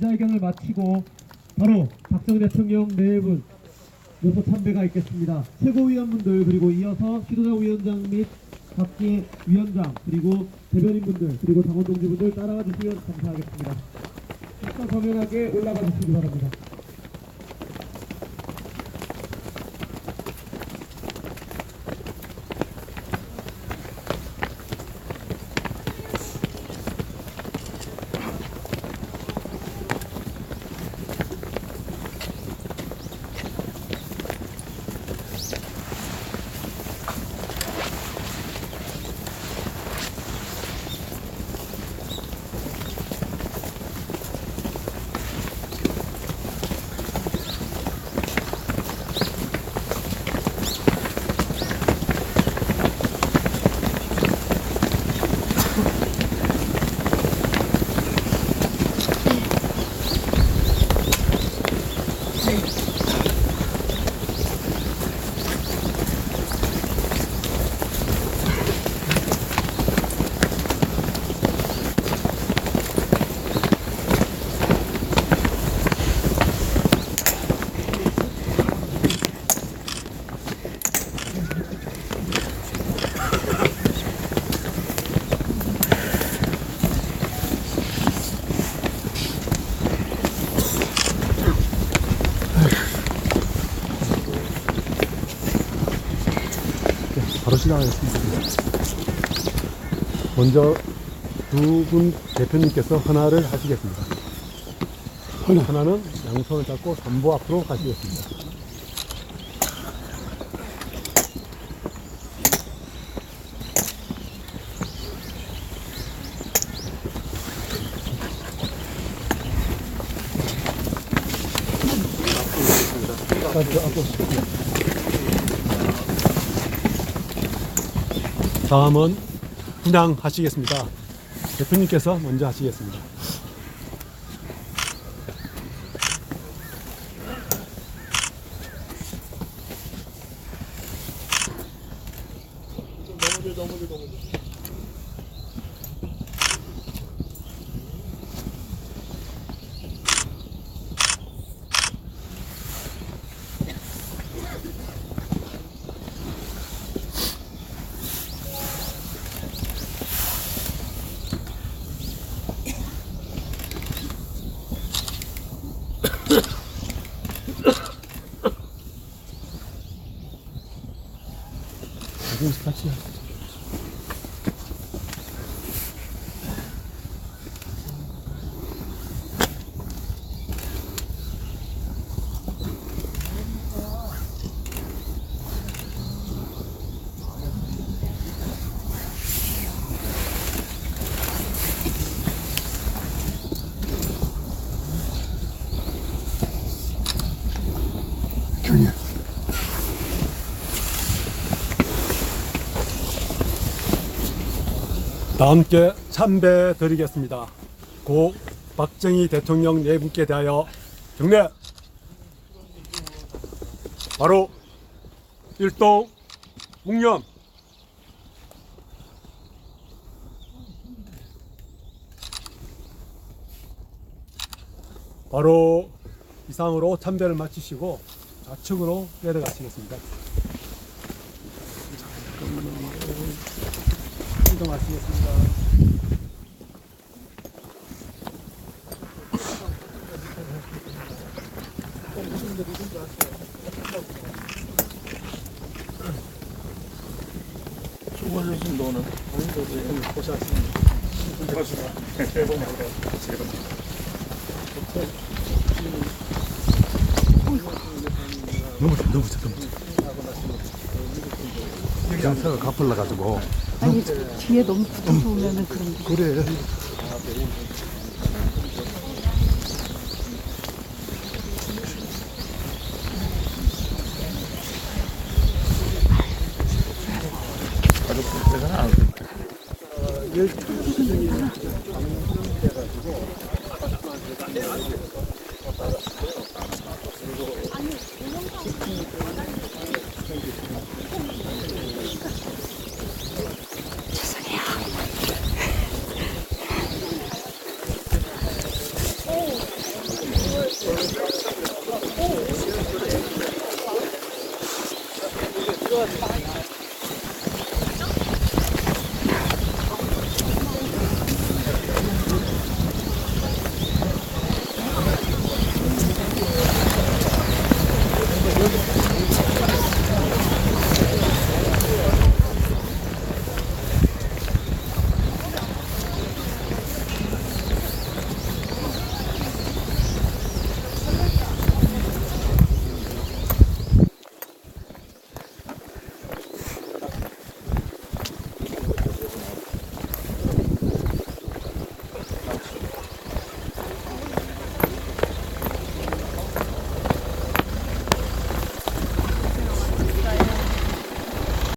기자회견을 마치고 바로 박정희 대통령 내분 여섯 참배가 있겠습니다. 최고위원분들 그리고 이어서 시도자 위원장 및 각기 위원장 그리고 대변인분들 그리고 당원 동지분들 따라와 주시면 감사하겠습니다. 식사 서면하게 올라가 주시기 바랍니다. 바로 시작하겠습니다. 먼저 두 분 대표님께서 헌화를 하시겠습니다. 헌화는 양손을 잡고 전부 앞으로 가시겠습니다. 다음은 분양하시겠습니다. 대표님께서 먼저 하시겠습니다. 여기서 같이 하시죠. 다 함께 참배 드리겠습니다. 고 박정희 대통령 네 분께 대하여 경례. 바로 일동 묵념. 바로 이상으로 참배를 마치시고 좌측으로 내려가시겠습니다. 이동하시겠습니다. 수고하신 너는 오늘도 고생하셨습니다. 너무 너무 잠깐만. 경사가 가팔라 가지고 아니 뒤에 너무 굳어서 오면은 그런 거 그래. 열두 분이 가지고